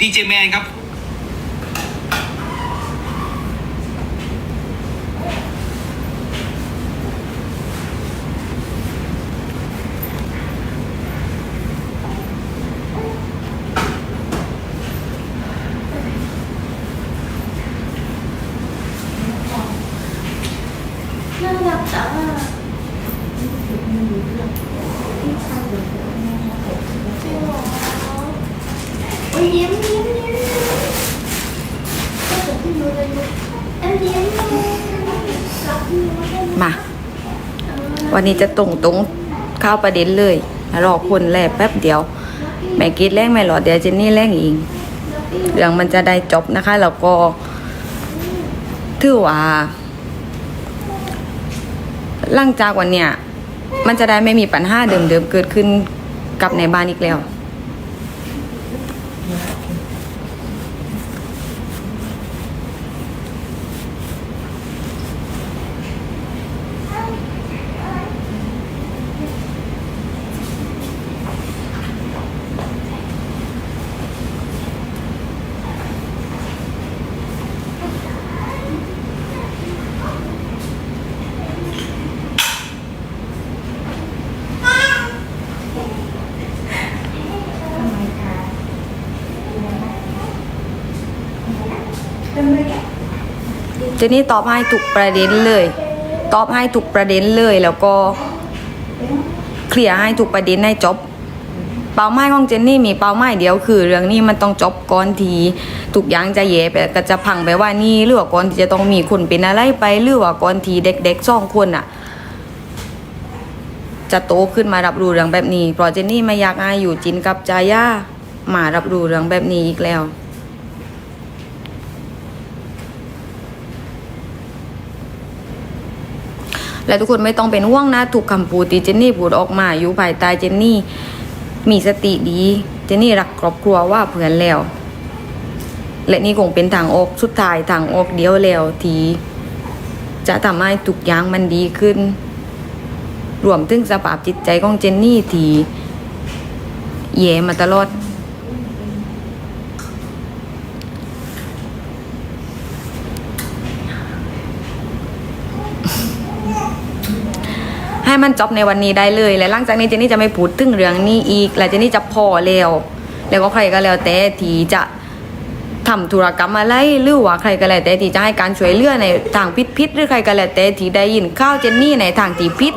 ดีเจแมนครับ น่ารักจังอะจริงเหรอโอ้ยยิ้มยิ้มยิ้มก็จะพี่ยูเลยลูกเอ็มยิ้มรักพี่ยูมากเลย มา วันนี้จะตรงตรงเข้าประเด็นเลยรอคนแลแป๊บเดียว แม่กิดแรงไม่หรอดเดี๋ยวเจนนี่แรงเองเรื่องมันจะได้จบนะคะ แล้วก็ถือว่าหลังจากวันเนี้ยมันจะได้ไม่มีปัญหาเดิมๆเกิดขึ้นกับในบ้านอีกแล้ว เจนนี่ตอบให้ทุกประเด็นเลย ตอบให้ทุกประเด็นเลย แล้วก็เคลียร์ให้ทุกประเด็นให้จบ เป้าหมายของเจนนี่มีเป้าหมายเดียวคือ เรื่องนี้มันต้องจบก่อนทีทุกอย่างจะแย่ไปก็จะพังไปว่านี่หรือว่าก่อนที่จะต้องมีคนเป็นอะไรไปหรือว่าก่อนทีเด็กๆสองคนอะ จะโตขึ้นมารับรู้เรื่องแบบนี้เพราะเจนนี่ไม่อยากให้อยู่จินกับจาย่ามารับรู้เรื่องแบบนี้อีกแล้ว และทุกคนไม่ต้องเป็นห่วงนะถูกคำพูดที่เจนนี่พูดออกมาอยู่ภายใต้เจนนี่มีสติดี เจนนี่รักครอบครัวว่าเพื่อนแล้ว และนี่คงเป็นทางออกสุดท้ายทางออกเดียวแล้วทีจะทำให้ทุกอย่างมันดีขึ้น รวมถึงสภาพจิตใจของเจนนี่ที่แย่มาตลอด มันจบในวันนี้ได้เลย และหลังจากนี้เจนนี่จะไม่พูดถึงเรื่องนี้อีก และเจนนี่จะพอแล้ว แล้วก็ใครก็แล้วแต่ที่จะทำธุรกรรมอะไรหรือว่าใครก็แล้วแต่ที่จะให้การช่วยเหลือในทางพิษพิษหรือใครก็แล้วแต่ที่ได้ยินข้าวเจนนี่ในทางที่พิษ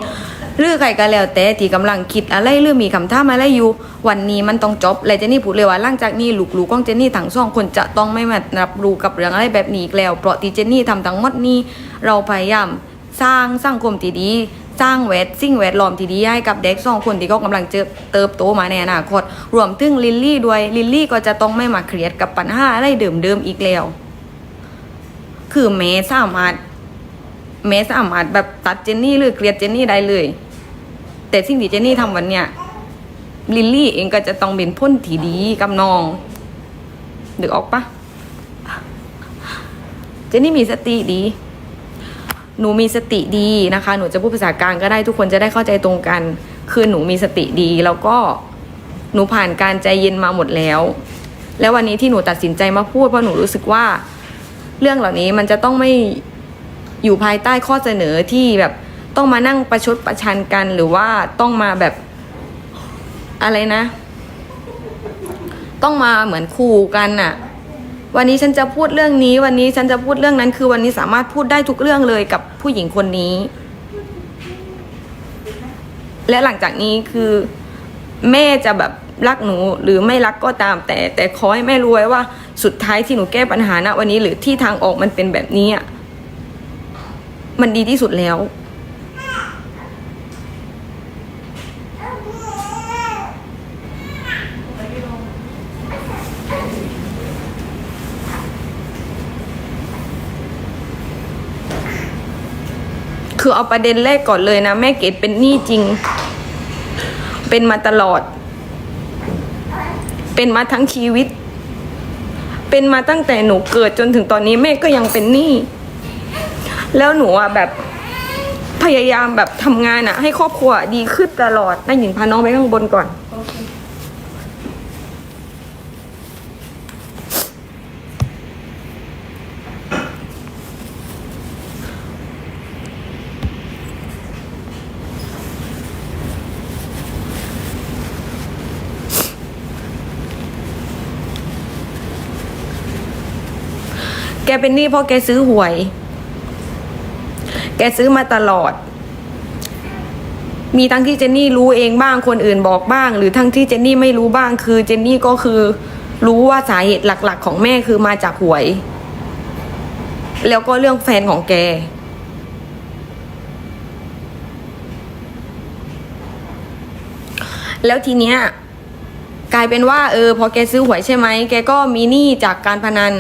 หรือใครก็แล้วแต่ที่กำลังคิดอะไรหรือมีคำถามอะไรอยู่ วันนี้มันต้องจบและเจนนี่พูดเลยว่าหลังจากนี้ลูกๆของเจนนี่ทั้งสองคนจะต้องไม่มารับรู้กับเรื่องอะไรแบบนี้อีกแล้วเพราะที่เจนนี่ทำทั้งหมดนี้เราพยายามสร้างสังคมที่ดี สร้างแวดสิ่งแวดล้อมที่ดีให้กับเด็กสองคนที่เขากำลังเจอเติบโตมาในอนาคต รวมถึงลิลลี่ด้วยลิลลี่ก็จะต้องไม่มาเครียดกับปัญหาอะไรเดิมๆอีกแล้ว คือเมย์สามารถเมย์สามารถแบบตัดเจนนี่หรือเครียดเจนนี่ได้เลย แต่สิ่งที่เจนนี่ทำวันเนี้ยลิลลี่เองก็จะต้องเป็นพ้นที่ดีกับน้องนึกออกปะเจนนี่มีสติดี หนูมีสติดีนะคะ หนูจะพูดภาษากลางก็ได้ทุกคนจะได้เข้าใจตรงกัน คือหนูมีสติดีแล้วก็หนูผ่านการใจเย็นมาหมดแล้ว แล้ววันนี้ที่หนูตัดสินใจมาพูดเพราะหนูรู้สึกว่า เรื่องเหล่านี้มันจะต้องไม่อยู่ภายใต้ข้อเสนอที่แบบต้องมานั่งประชดประชันกันหรือว่าต้องมาแบบอะไรนะ ต้องมาเหมือนขู่กันน่ะ วันนี้ฉันจะพูดเรื่องนี้ วันนี้ฉันจะพูดเรื่องนั้น คือวันนี้สามารถพูดได้ทุกเรื่องเลยกับผู้หญิงคนนี้ และหลังจากนี้คือแม่จะแบบรักหนูหรือไม่รักก็ตาม แต่แต่ขอให้แม่รู้ไว้ว่าสุดท้ายที่หนูแก้ปัญหาณวันนี้หรือที่ทางออกมันเป็นแบบนี้อะมันดีที่สุดแล้ว คือเอาประเด็นแรกก่อนเลยนะ แม่เกดเป็นหนี้จริง เป็นมาตลอด เป็นมาทั้งชีวิต เป็นมาตั้งแต่หนูเกิดจนถึงตอนนี้แม่ก็ยังเป็นหนี้แล้วหนูอะแบบพยายามแบบทำงานอะ ให้ครอบครัวดีขึ้นตลอดนายหญิงพาน้องไปข้างบนก่อน เป็นหนี้เพราะแกซื้อหวย แกซื้อมาตลอด มีทั้งที่เจนนี่รู้เองบ้างคนอื่นบอกบ้าง หรือทั้งที่เจนนี่ไม่รู้บ้าง คือเจนนี่ก็คือรู้ว่าสาเหตุหลักๆ ของแม่คือมาจากหวย แล้วก็เรื่องแฟนของแกแล้วทีเนี้ยกลายเป็นว่าเออพอแกซื้อหวยใช่ไหมแกก็มีหนี้จากการพนัน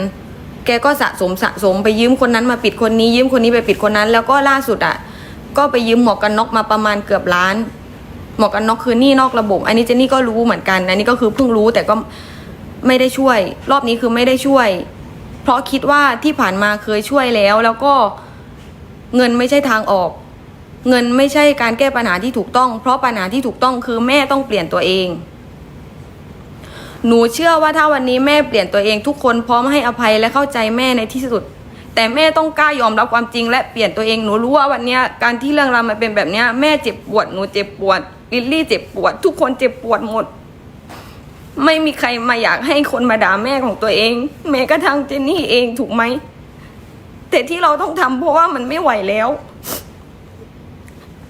แกก็สะสมสะสมไปยืมคนนั้นมาปิดคนนี้ ยืมคนนี้ไปปิดคนนั้น แล้วก็ล่าสุดอะก็ไปยืมหมวกกันน็อกมาประมาณเกือบล้าน หมวกกันน็อกคือหนี้นอกระบบ อันนี้เจนนี่ก็รู้เหมือนกัน อันนี้ก็คือเพิ่งรู้แต่ก็ไม่ได้ช่วย รอบนี้คือไม่ได้ช่วย เพราะคิดว่าที่ผ่านมาเคยช่วยแล้ว แล้วก็เงินไม่ใช่ทางออก เงินไม่ใช่การแก้ปัญหาที่ถูกต้อง เพราะปัญหาที่ถูกต้องคือแม่ต้องเปลี่ยนตัวเอง หนูเชื่อว่าถ้าวันนี้แม่เปลี่ยนตัวเองทุกคนพร้อมให้อภัยและเข้าใจแม่ในที่สุด แต่แม่ต้องกล้ายอมรับความจริง และเปลี่ยนตัวเองหนูรู้ว่าวันนี้การที่เรื่องราวมันเป็นแบบนี้แม่เจ็บปวดหนูเจ็บปวดลิลลี่เจ็บปวด ทุกคนเจ็บปวดหมด ไม่มีใครมาอยากให้คนมาด่าแม่ของตัวเอง แม้กระทั่งเจนนี่เองถูกไหมแต่ที่เราต้องทำเพราะว่ามันไม่ไหวแล้ว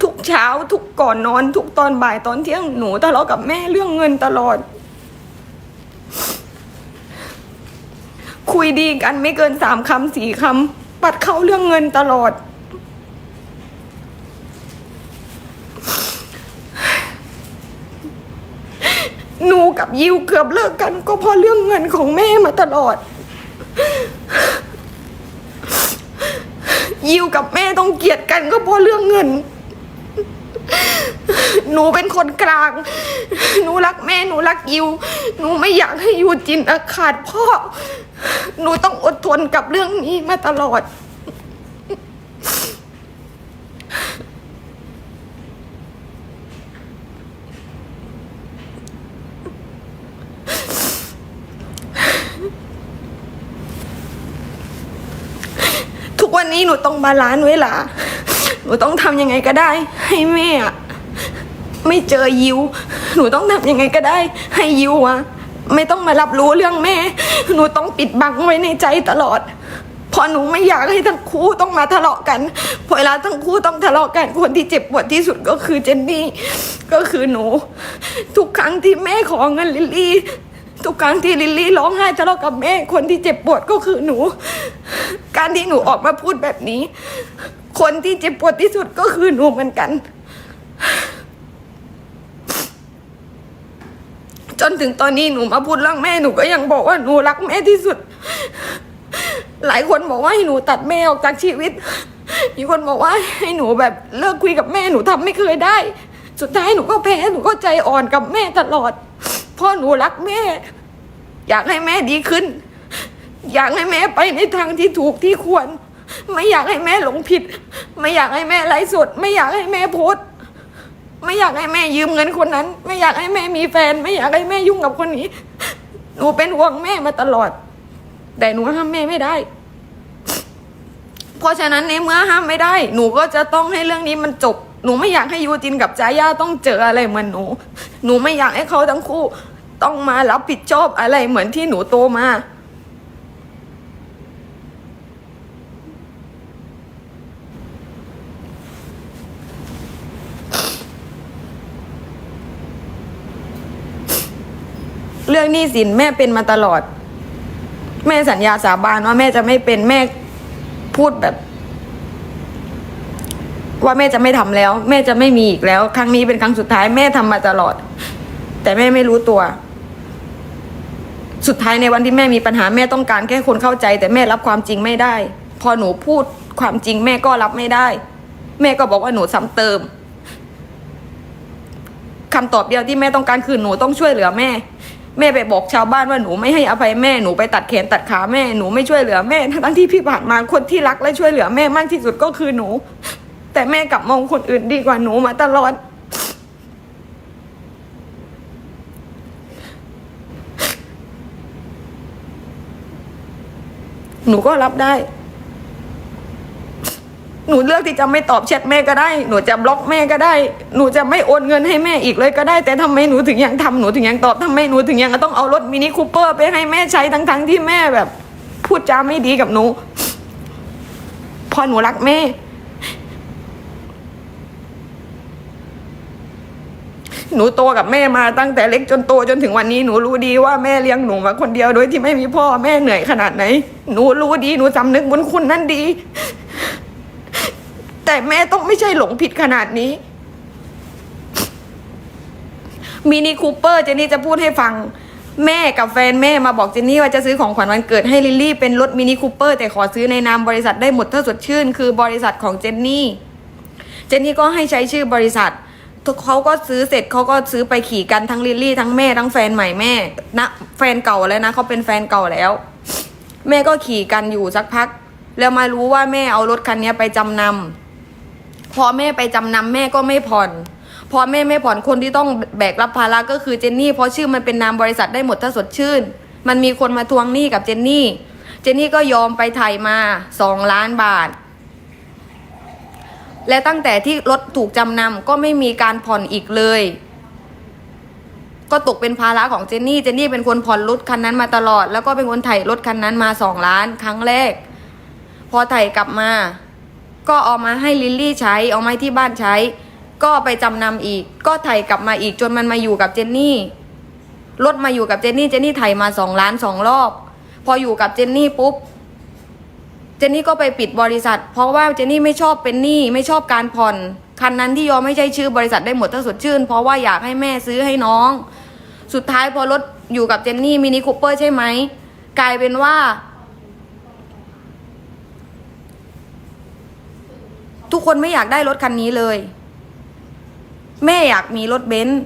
ทุกเช้าทุกก่อนนอน ทุกตอนบ่ายตอนเที่ยงหนูทะเลาะกับแม่เรื่องเงินตลอด คุยดีกันไม่เกินสามคำสี่คำปัดเข้าเรื่องเงินตลอด หนูกับยิวเกือบเลิกกัน ก็เพราะเรื่องเงินของแม่มาตลอด ยิวกับแม่ต้องเกลียดกันก็เพราะเรื่องเงินหนูเป็นคนกลาง หนูรักแม่ หนูรักยิว หนูไม่อยากให้ยูจินอาขาดพ่อ หนูต้องอดทนกับเรื่องนี้มาตลอด ทุกวันนี้หนูต้องบาลานซ์เวลา หนูต้องทำยังไงก็ได้ ให้แม่อะไม่เจอยิว หนูต้องทำยังไงก็ได้ ให้ยิวอะ ไม่ต้องมารับรู้เรื่องแม่ หนูต้องปิดบังไว้ในใจตลอดเพราะหนูไม่อยากให้ทั้งคู่ต้องมาทะเลาะกันพอเวลาทั้งคู่ต้องทะเลาะกันคนที่เจ็บปวดที่สุดก็คือเจนนี่ ก็คือหนู ทุกครั้งที่แม่ขอเงินลิลลี่ ทุกครั้งที่ลิลลี่ร้องไห้ทะเลาะกับแม่คนที่เจ็บปวดก็คือหนู การที่หนูออกมาพูดแบบนี้ คนที่เจ็บปวดที่สุดก็คือหนูเหมือนกัน จนถึงตอนนี้หนูมาพูดเรื่องแม่หนูก็ยังบอกว่าหนูรักแม่ที่สุด หลายคนบอกว่าให้หนูตัดแม่ออกจากชีวิต มีคนบอกว่าให้หนูแบบเลิกคุยกับแม่หนูทำไม่เคยได้ สุดท้ายหนูก็แพ้หนูก็ใจอ่อนกับแม่ตลอดเพราะหนูรักแม่ อยากให้แม่ดีขึ้น อยากให้แม่ไปในทางที่ถูกที่ควร ไม่อยากให้แม่หลงผิด ไม่อยากให้แม่ไร้สดไม่อยากให้แม่โพสต์ ไม่อยากให้แม่ยืมเงินคนนั้น ไม่อยากให้แม่มีแฟน ไม่อยากให้แม่ยุ่งกับคนนี้ หนูเป็นห่วงแม่มาตลอด แต่หนูห้ามแม่ไม่ได้ เพราะฉะนั้นในเมื่อห้ามไม่ได้ หนูก็จะต้องให้เรื่องนี้มันจบ หนูไม่อยากให้ยูจินกับจาย่าต้องเจออะไรเหมือนหนู หนูไม่อยากให้เขาทั้งคู่ ต้องมารับผิดชอบอะไรเหมือนที่หนูโตมา เรื่องหนี้สินแม่เป็นมาตลอด แม่สัญญาสาบานว่าแม่จะไม่เป็นแม่พูดแบบ ว่าแม่จะไม่ทำแล้ว แม่จะไม่มีอีกแล้ว ครั้งนี้เป็นครั้งสุดท้ายแม่ทำมาตลอด แต่แม่ไม่รู้ตัว สุดท้ายในวันที่แม่มีปัญหาแม่ต้องการแค่คนเข้าใจ แต่แม่รับความจริงไม่ได้ พอหนูพูดความจริงแม่ก็รับไม่ได้ แม่ก็บอกว่าหนูซ้ำเติมคำตอบเดียวที่แม่ต้องการคือหนูต้องช่วยเหลือแม่ แม่ไปบอกชาวบ้านว่าหนูไม่ให้อภัยแม่หนูไปตัดแขนตัดขาแม่หนูไม่ช่วยเหลือแม่ทั้งที่พี่ผ่านมาคนที่รักและช่วยเหลือแม่มากที่สุดก็คือหนู แต่แม่กลับมองคนอื่นดีกว่าหนูมาตลอดหนูก็รับได้ หนูเลือกที่จะไม่ตอบแชทแม่ก็ได้ หนูจะบล็อกแม่ก็ได้ หนูจะไม่โอนเงินให้แม่อีกเลยก็ได้ แต่ทำไมหนูถึงยังทำหนูถึงยังตอบทำไมหนูถึงยังต้องเอารถมินิคูเปอร์ไปให้แม่ใช้ทั้งๆที่แม่แบบ พูดจาไม่ดีกับหนูเพราะหนูรักแม่ หนูโตกับแม่มาตั้งแต่เล็กจนโตจนถึงวันนี้หนูรู้ดีว่าแม่เลี้ยงหนูมาคนเดียวโดยที่ไม่มีพ่อแม่เหนื่อยขนาดไหน หนูรู้ดีหนูสำนึกบุญคุณนั่นดี แต่แม่ต้องไม่ใช่หลงผิดขนาดนี้มินิคูเปอร์เจนนี่จะพูดให้ฟัง แม่กับแฟนแม่มาบอกเจนนี่ว่าจะซื้อของขวัญวันเกิดให้ลิลลี่เป็นรถมินิคูเปอร์แต่ขอซื้อในนามบริษัทได้หมดถ้าสดชื่น คือบริษัทของเจนนี่ เจนนี่ก็ให้ใช้ชื่อบริษัทเขาก็ซื้อเสร็จเขาก็ซื้อไปขี่กันทั้งลิลลี่ทั้งแม่ทั้งแฟนใหม่แม่นะแฟนเก่าแล้วนะเขาเป็นแฟนเก่าแล้ว แม่ก็ขี่กันอยู่สักพัก แล้วมารู้ว่าแม่เอารถคันนี้ไปจำนำ พอแม่ไปจำนำแม่ก็ไม่ผ่อน พอแม่ไม่ผ่อนคนที่ต้องแบกรับภาระก็คือเจนนี่ เพราะชื่อมันเป็นนามบริษัทได้หมดถ้าสดชื่น มันมีคนมาทวงหนี้กับเจนนี่ เจนนี่ก็ยอมไปไถ่ายมาสองล้านบาท และตั้งแต่ที่รถถูกจำนำก็ไม่มีการผ่อนอีกเลย ก็ตกเป็นภาระของเจนนี่ เจนนี่เป็นคนผ่อนรถคันนั้นมาตลอด แล้วก็เป็นคนไถ่รถคันนั้นมาสองล้านครั้งแรก พอไถ่กลับมา ก็เอามาให้ลิลลี่ใช้ เอามาให้ที่บ้านใช้ ก็ไปจำนำอีก ก็ไถ่กลับมาอีกจนมันมาอยู่กับเจนนี่ รถมาอยู่กับเจนนี่ เจนนี่ไถ่มาสองล้านสองรอบ พออยู่กับเจนนี่ปุ๊บ เจนนี่ก็ไปปิดบริษัท เพราะว่าเจนนี่ไม่ชอบเป็นหนี้ไม่ชอบการผ่อน คันนั้นที่ยอมไม่ใช่ชื่อบริษัทได้หมดถ้าสดชื่น เพราะว่าอยากให้แม่ซื้อให้น้อง สุดท้ายพอรถอยู่กับเจนนี่มินิคูเปอร์ใช่ไหมกลายเป็นว่า ทุกคนไม่อยากได้รถคันนี้เลย แม่อยากมีรถเบนซ์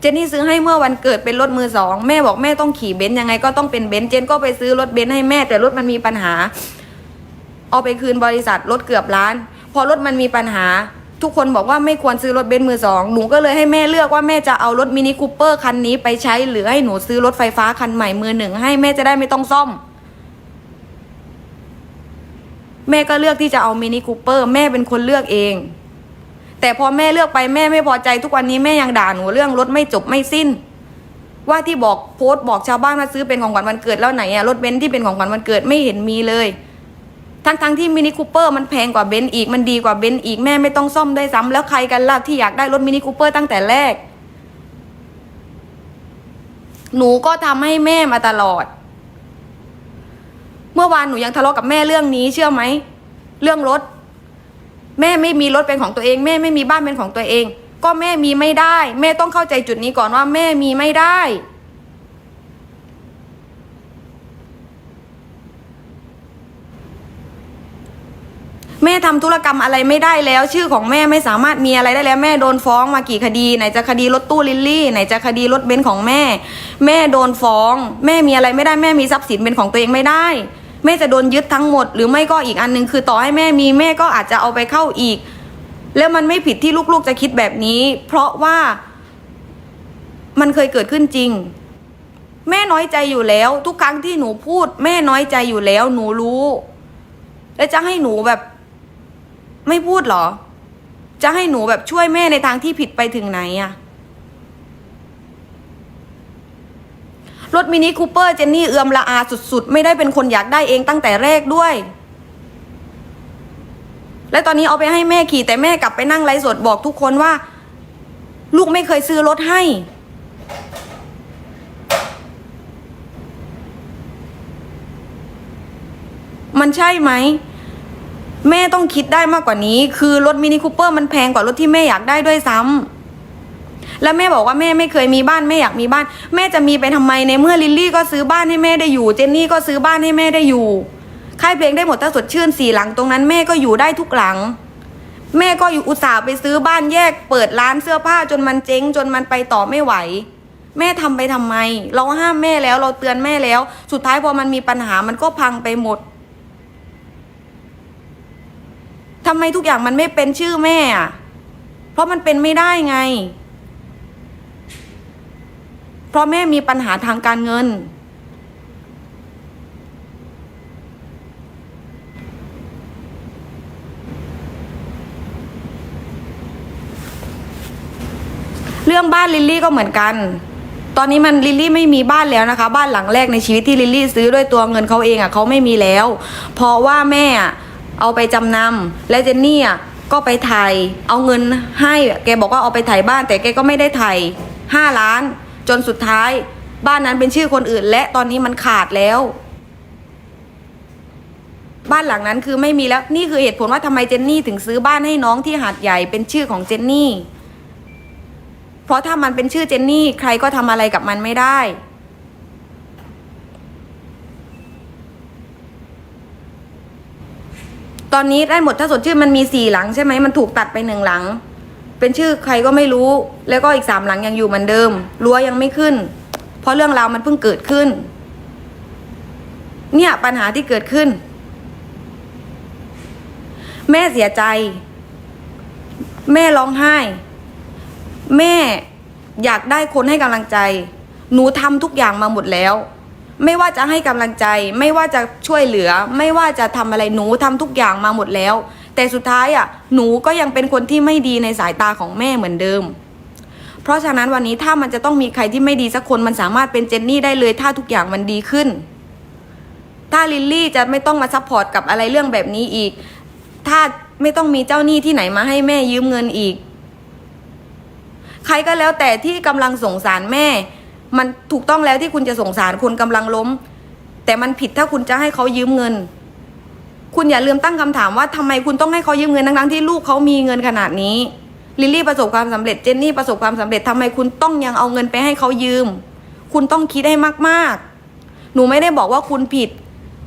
เจนนี่ซื้อให้เมื่อวันเกิดเป็นรถมือสองแม่บอกแม่ต้องขี่เบนซ์ยังไงก็ต้องเป็นเบนซ์เจนก็ไปซื้อรถเบนซ์ให้แม่แต่รถมันมีปัญหา เอาไปคืนบริษัทรถเกือบล้าน พอรถมันมีปัญหา ทุกคนบอกว่าไม่ควรซื้อรถเบนซ์มือสองหนูก็เลยให้แม่เลือกว่าแม่จะเอารถมินิคูเปอร์คันนี้ไปใช้หรือให้หนูซื้อรถไฟฟ้าคันใหม่มือหนึ่งให้แม่จะได้ไม่ต้องซ่อม แม่ก็เลือกที่จะเอามินิคูเปอร์แม่เป็นคนเลือกเอง แต่พอแม่เลือกไปแม่ไม่พอใจทุกวันนี้แม่ยังด่าหนูเรื่องรถไม่จบไม่สิ้น ว่าที่บอกโพสต์บอกชาวบ้านมาซื้อเป็นของขวัญวันเกิดแล้วไหนอะรถเบนซ์ที่เป็นของขวัญวันเกิดไม่เห็นมีเลย ทั้งทั้งๆที่มินิคูเปอร์มันแพงกว่าเบนซ์อีกมันดีกว่าเบนซ์อีกแม่ไม่ต้องซ่อมได้วยซ้ำแล้วใครกันล่ะที่อยากได้รถมินิคูเปอร์ตั้งแต่แรก หนูก็ทำให้แม่มาตลอด เมื่อวานหนูยังทะเลาะกับแม่เรื่องนี้เชื่อไหม เรื่องรถ แม่ไม่มีรถเป็นของตัวเอง แม่ไม่มีบ้านเป็นของตัวเอง ก็แม่มีไม่ได้ แม่ต้องเข้าใจจุดนี้ก่อนว่าแม่มีไม่ได้ แม่ทำธุรกรรมอะไรไม่ได้แล้ว ชื่อของแม่ไม่สามารถมีอะไรได้แล้ว แม่โดนฟ้องมากี่คดีไหนจะคดีรถตู้ลิลลี่ ไหนจะคดีรถเบนซ์ของแม่ แม่โดนฟ้อง แม่มีอะไรไม่ได้แม่มีทรัพย์สินเป็นของตัวเองไม่ได้ แม่จะโดนยึดทั้งหมด หรือไม่ก็อีกอันหนึ่งคือต่อให้แม่มีแม่ก็อาจจะเอาไปเข้าอีก แล้วมันไม่ผิดที่ลูกๆจะคิดแบบนี้ เพราะว่ามันเคยเกิดขึ้นจริง แม่น้อยใจอยู่แล้ว ทุกครั้งที่หนูพูด แม่น้อยใจอยู่แล้ว หนูรู้ แล้วจะให้หนูแบบ ไม่พูดเหรอ จะให้หนูแบบช่วยแม่ในทางที่ผิดไปถึงไหนอะ รถมินิคูเปอร์เจนนี่เอือมละอาสุดๆ ไม่ได้เป็นคนอยากได้เองตั้งแต่แรกด้วย และตอนนี้เอาไปให้แม่ขี่แต่แม่กลับไปนั่งไลฟ์สดบอกทุกคนว่า ลูกไม่เคยซื้อรถให้ มันใช่ไหม แม่ต้องคิดได้มากกว่านี้ คือรถมินิคูเปอร์มันแพงกว่ารถที่แม่อยากได้ด้วยซ้ำ แล้วแม่บอกว่าแม่ไม่เคยมีบ้านแม่อยากมีบ้าน แม่จะมีไปทำไมในเมื่อลิลลี่ก็ซื้อบ้านให้แม่ได้อยู่เจนนี่ก็ซื้อบ้านให้แม่ได้อยู่ค่ายเพลงได้หมดถ้าสดชื่นสี่หลังตรงนั้นแม่ก็อยู่ได้ทุกหลัง แม่ก็อยู่อุตส่าห์ไปซื้อบ้านแยก เปิดร้านเสื้อผ้าจนมันเจ๊งจนมันไปต่อไม่ไหว แม่ทำไปทำไม เราห้ามแม่แล้วเราเตือนแม่แล้ว สุดท้ายพอมันมีปัญหามันก็พังไปหมดทำไมทุกอย่างมันไม่เป็นชื่อแม่อะเพราะมันเป็นไม่ได้ไง ราะแม่มีปัญหาทางการเงิน เรื่องบ้านลิลลี่ก็เหมือนกัน ตอนนี้มันลิลลี่ไม่มีบ้านแล้วนะคะ บ้านหลังแรกในชีวิตที่ลิลลี่ซื้อด้วยตัวเงินเขาเองอะ่ะเขาไม่มีแล้ว เพราะว่าแม่อะเอาไปจำนำและเจนนี่อะก็ไปไถ่ายเอาเงินให้แกบอกว่าเอาไปไถ่ายบ้าน แต่แกก็ไม่ได้ไถ่ายห้าล้าน จนสุดท้าย บ้านนั้นเป็นชื่อคนอื่น และตอนนี้มันขาดแล้ว บ้านหลังนั้นคือไม่มีแล้วนี่คือเหตุผลว่าทำไมเจนนี่ถึงซื้อบ้านให้น้องที่หาดใหญ่เป็นชื่อของเจนนี่ เพราะถ้ามันเป็นชื่อเจนนี่ ใครก็ทำอะไรกับมันไม่ได้ตอนนี้ได้หมดถ้าสดชื่อมันมีสี่หลังใช่ไหมมันถูกตัดไปหนึ่งหลัง เป็นชื่อใครก็ไม่รู้ แล้วก็อีกสามหลังยังอยู่เหมือนเดิม รั้วยังไม่ขึ้น เพราะเรื่องราวมันเพิ่งเกิดขึ้น เนี่ยปัญหาที่เกิดขึ้น แม่เสียใจ แม่ร้องไห้ แม่อยากได้คนให้กำลังใจ หนูทำทุกอย่างมาหมดแล้ว ไม่ว่าจะให้กำลังใจ ไม่ว่าจะช่วยเหลือ ไม่ว่าจะทำอะไรหนูทำทุกอย่างมาหมดแล้ว แต่สุดท้ายอะหนูก็ยังเป็นคนที่ไม่ดีในสายตาของแม่เหมือนเดิม เพราะฉะนั้นวันนี้ถ้ามันจะต้องมีใครที่ไม่ดีสักคนมันสามารถเป็นเจนนี่ได้เลย ถ้าทุกอย่างมันดีขึ้น ถ้าลิลลี่จะไม่ต้องมาซัพพอร์ตกับอะไรเรื่องแบบนี้อีก ถ้าไม่ต้องมีเจ้าหนี้ที่ไหนมาให้แม่ยืมเงินอีก ใครก็แล้วแต่ที่กำลังสงสารแม่ มันถูกต้องแล้วที่คุณจะสงสารคนกำลังล้ม แต่มันผิดถ้าคุณจะให้เขายืมเงิน คุณอย่าลืมตั้งคำถามว่าทำไมคุณต้องให้เขายืมเงินทั้งๆที่ลูกเขามีเงินขนาดนี้ลิลลี่ประสบความสำเร็จเจนนี่ประสบความสำเร็จทำไมคุณต้องยังเอาเงินไปให้เขายืม คุณต้องคิดให้มากๆ หนูไม่ได้บอกว่าคุณผิด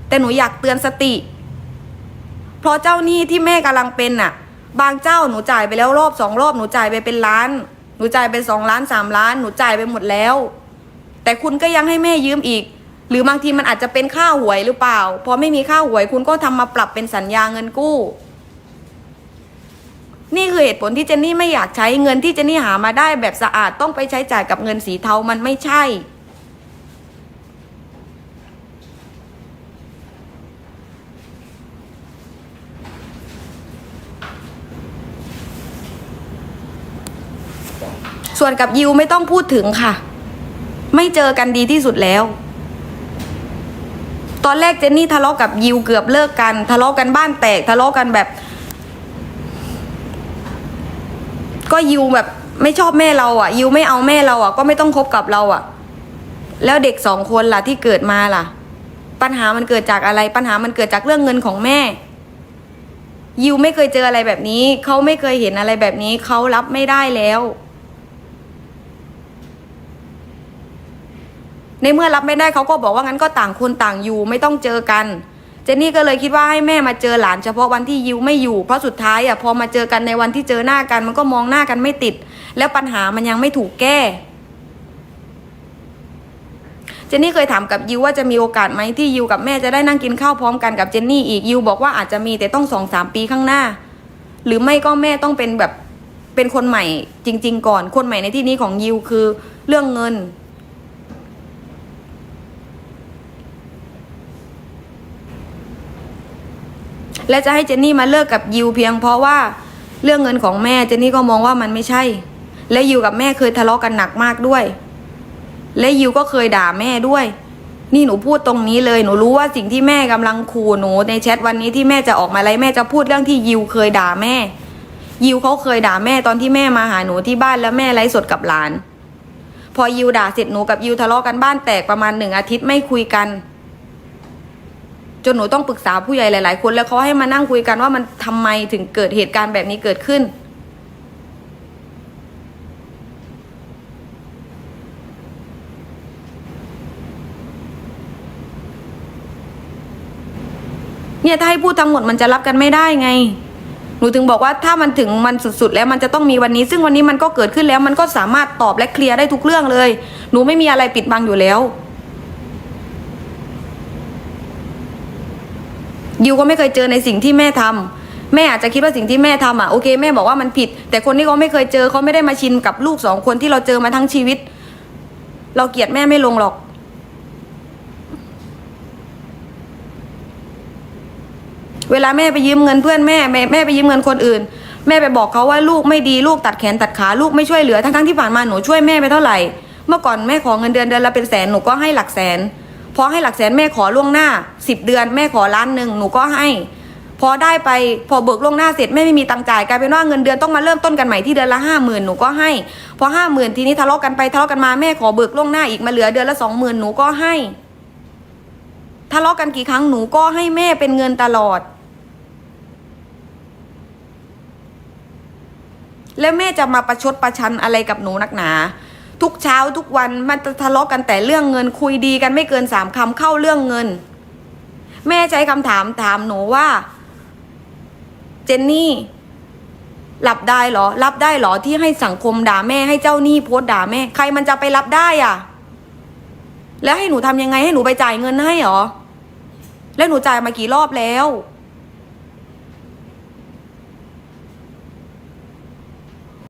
แต่หนูอยากเตือนสติ เพราะเจ้าหนี้ที่แม่กำลังเป็นน่ะ บางเจ้าหนูจ่ายไปแล้วรอบสองรอบหนูจ่ายไปเป็นล้าน หนูจ่ายไปสองล้านสามล้าน หนูจ่ายไปหมดแล้ว แต่คุณก็ยังให้แม่ยืมอีก หรือบางทีมันอาจจะเป็นค่าหวยหรือเปล่า พอไม่มีค่าหวยคุณก็ทำมาปรับเป็นสัญญาเงินกู้ นี่คือเหตุผลที่เจนนี่ไม่อยากใช้เงินที่เจนนี่หามาได้แบบสะอาดต้องไปใช้จ่ายกับเงินสีเทามันไม่ใช่ ส่วนกับยิวไม่ต้องพูดถึงค่ะ ไม่เจอกันดีที่สุดแล้ว ตอนแรกเจนนี่ทะเลาะกับยิวเกือบเลิกกัน ทะเลาะกันบ้านแตกทะเลาะกันแบบ ก็ยิวแบบไม่ชอบแม่เราอะ ยิวไม่เอาแม่เราอะ ก็ไม่ต้องคบกับเราอะ แล้วเด็กสองคนล่ะที่เกิดมาล่ะ ปัญหามันเกิดจากอะไร ปัญหามันเกิดจากเรื่องเงินของแม่ ยิวไม่เคยเจออะไรแบบนี้ เขาไม่เคยเห็นอะไรแบบนี้ เขารับไม่ได้แล้ว ในเมื่อรับไม่ได้เขาก็บอกว่างั้นก็ต่างคนต่างอยู่ไม่ต้องเจอกัน เจนนี่ก็เลยคิดว่าให้แม่มาเจอหลานเฉพาะวันที่ยิวไม่อยู่ เพราะสุดท้ายอะพอมาเจอกันในวันที่เจอหน้ากัน มันก็มองหน้ากันไม่ติด แล้วปัญหามันยังไม่ถูกแก้เจนนี่เคยถามกับยิวว่าจะมีโอกาสไหมที่ยิวกับแม่จะได้นั่งกินข้าวพร้อมกันกับเจนนี่อีกยิวบอกว่าอาจจะมีแต่ต้องสองสามปีข้างหน้า หรือไม่ก็แม่ต้องเป็นแบบเป็นคนใหม่จริง ๆ ก่อนคนใหม่ในที่นี้ของยิวคือเรื่องเงิน และจะให้เจนนี่มาเลิกกับยิวเพียงเพราะว่าเรื่องเงินของแม่เจนนี่ก็มองว่ามันไม่ใช่ และยิวกับแม่เคยทะเลาะกันหนักมากด้วย และยิวก็เคยด่าแม่ด้วย นี่หนูพูดตรงนี้เลยหนูรู้ว่าสิ่งที่แม่กำลังขู่หนูในแชทวันนี้ที่แม่จะออกมาอะไรแม่จะพูดเรื่องที่ยิวเคยด่าแม่ ยิวเขาเคยด่าแม่ตอนที่แม่มาหาหนูที่บ้านแล้วแม่ไลฟ์สดกับหลาน พอยิวด่าเสร็จหนูกับยิวทะเลาะกันบ้านแตกประมาณหนึ่งอาทิตย์ไม่คุยกัน จนหนูต้องปรึกษาผู้ใหญ่หลาย ๆ คนแล้วเขาให้มานั่งคุยกันว่ามันทำไมถึงเกิดเหตุการณ์แบบนี้เกิดขึ้น เนี่ยถ้าให้พูดทั้งหมดมันจะรับกันไม่ได้ไง หนูถึงบอกว่าถ้ามันถึงมันสุด ๆ แล้วมันจะต้องมีวันนี้ ซึ่งวันนี้มันก็เกิดขึ้นแล้ว มันก็สามารถตอบและเคลียร์ได้ทุกเรื่องเลย หนูไม่มีอะไรปิดบังอยู่แล้ว ยิวก็ไม่เคยเจอในสิ่งที่แม่ทำแม่อาจจะคิดว่าสิ่งที่แม่ทำอะโอเคแม่บอกว่ามันผิด แต่คนที่เขาไม่เคยเจอเขาไม่ได้มาชินกับลูกสองคนที่เราเจอมาทั้งชีวิต เราเกลียดแม่ไม่ลงหรอก เวลาแม่ไปยืมเงินเพื่อนแม่แม่แม่ไปยืมเงินคนอื่น แม่ไปบอกเขาว่าลูกไม่ดีลูกตัดแขนตัดขาลูกไม่ช่วยเหลือทั้งทั้งๆที่ผ่านมาหนูช่วยแม่ไปเท่าไหร่ เมื่อก่อนแม่ขอเงินเดือนเดือนละเป็นแสนหนูก็ให้หลักแสน พอให้หลักแสนแม่ขอล่วงหน้าสิบเดือนแม่ขอล้านหนึ่งหนูก็ให้ พอได้ไปพอเบิกล่วงหน้าเสร็จแม่ไม่มีตังจ่ายกลายเป็นว่าเงินเดือนต้องมาเริ่มต้นกันใหม่ที่เดือนละห้าหมื่นหนูก็ให้ พอห้าหมื่นทีนี้ทะเลาะกันไปทะเลาะกันมาแม่ขอเบิกล่วงหน้าอีกมาเหลือเดือนละสองหมื่นหนูก็ให้ทะเลาะกันกี่ครั้งหนูก็ให้แม่เป็นเงินตลอด แล้วแม่จะมาประชดประชันอะไรกับหนูนักหนา ทุกเช้าทุกวันมันจะทะเลาะกันแต่เรื่องเงินคุยดีกันไม่เกินสามคำเข้าเรื่องเงิน แม่ใช้คำถามถามหนูว่า เจนนี่รับได้เหรอ รับได้เหรอที่ให้สังคมด่าแม่ให้เจ้าหนี้โพสต์ด่าแม่ ใครมันจะไปรับได้อะ แล้วให้หนูทำยังไงให้หนูไปจ่ายเงินให้หรอ แล้วหนูจ่ายมากี่รอบแล้ว